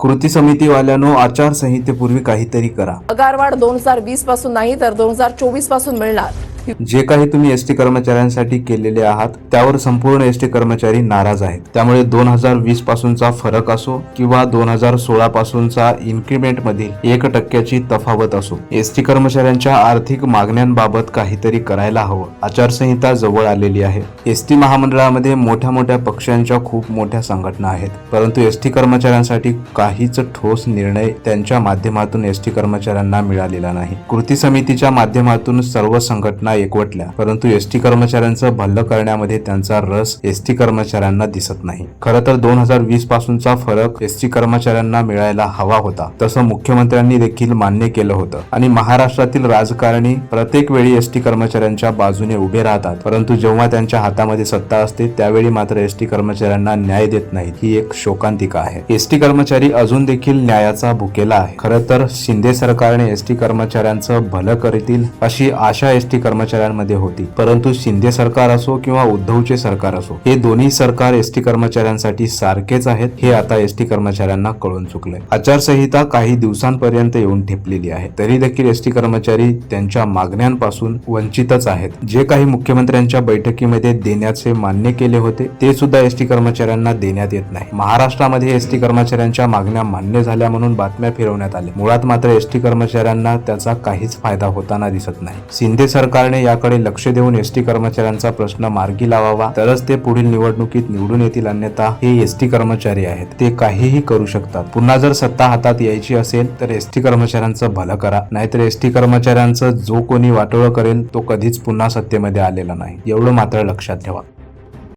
कृती समितीवाल्यानो आचारसंहितेपूर्वी काहीतरी करा. पगारवाढ दोन हजार वीसपासून नाही तर दोन हजार चोवीसपासून मिळणार. जे काही तुम्ही एस टी कर्मचाऱ्यांसाठी केलेले आहात त्यावर संपूर्ण एस टी कर्मचारी नाराज आहेत. त्यामुळे दोन हजार वीस पासूनचा फरक असो किंवा दोन हजार सोळा पासूनचा इन्क्रीमेंट मधील एक टक्क्याची तफावत असो एस टी कर्मचाऱ्यांच्या आर्थिक मागण्यांबाबत काहीतरी करायला हवं. आचारसंहिता जवळ आलेली आहे. एस टी महामंडळामध्ये मोठ्या मोठ्या पक्षांच्या खूप मोठ्या संघटना आहेत. परंतु एस टी कर्मचाऱ्यांसाठी काहीच ठोस निर्णय त्यांच्या माध्यमातून एस टी कर्मचाऱ्यांना मिळालेला नाही. कृती समितीच्या माध्यमातून सर्व संघटना एकवटल्या परंतु एसटी कर्मचाऱ्यांचं भल्ल करण्यामध्ये त्यांचा रस एसटी कर्मचाऱ्यांना दिसत नाही. खरं तर दोन हजार वीस पासूनचा फरक एसटी कर्मचाऱ्यांना मिळायला हवा होता तसं मुख्यमंत्र्यांनी देखील मान्य केलं होतं. आणि महाराष्ट्रातील राजकारणी प्रत्येक वेळी एसटी कर्मचाऱ्यांच्या बाजूने उभे राहतात परंतु जेव्हा त्यांच्या हातामध्ये सत्ता असते त्यावेळी मात्र एसटी कर्मचाऱ्यांना न्याय देत नाहीत ही एक शोकांतिका आहे. एसटी कर्मचारी अजून देखील न्यायाचा भुकेला आहे. खरं तर शिंदे सरकारने एसटी कर्मचाऱ्यांचं भलं करतील अशी आशा एसटी कर्मचारी कर्मचाऱ्यांमध्ये होती. परंतु शिंदे सरकार असो किंवा उद्धवचे सरकार असो हे दोन्ही सरकार एस टी कर्मचाऱ्यांसाठी सारखेच आहेत हे आता एस टी कर्मचाऱ्यांना कळून चुकलंय. आचारसंहिता काही दिवसांपर्यंत येऊन ठेपलेली आहे. तरी देखील एस टी कर्मचारी त्यांच्या मागण्यांपासून वंचितच आहेत. जे काही मुख्यमंत्र्यांच्या बैठकीमध्ये देण्याचे मान्य केले होते ते सुद्धा एसटी कर्मचाऱ्यांना देण्यात येत नाही. महाराष्ट्रामध्ये एस टी कर्मचाऱ्यांच्या मागण्या मान्य झाल्या म्हणून बातम्या फिरवण्यात आल्या. मुळात मात्र एसटी कर्मचाऱ्यांना त्याचा काहीच फायदा होताना दिसत नाही. शिंदे सरकारने याकडे लक्ष देऊन एस टी कर्मचाऱ्यांचा प्रश्न मार्गी लावावा. तरच ते पुढील निवडणुकीत निवडून येतील अन्यथा हे एस टी कर्मचारी आहेत. ते काहीही करू शकतात. पुन्हा जर सत्ता हातात यायची असेल तर एस टी कर्मचाऱ्यांचं भलं करा. नाहीतर एस टी कर्मचाऱ्यांचं जो कोणी वाटोळं करेल तो कधीच पुन्हा सत्तेमध्ये आलेला नाही. एवढं मात्र लक्षात ठेवा.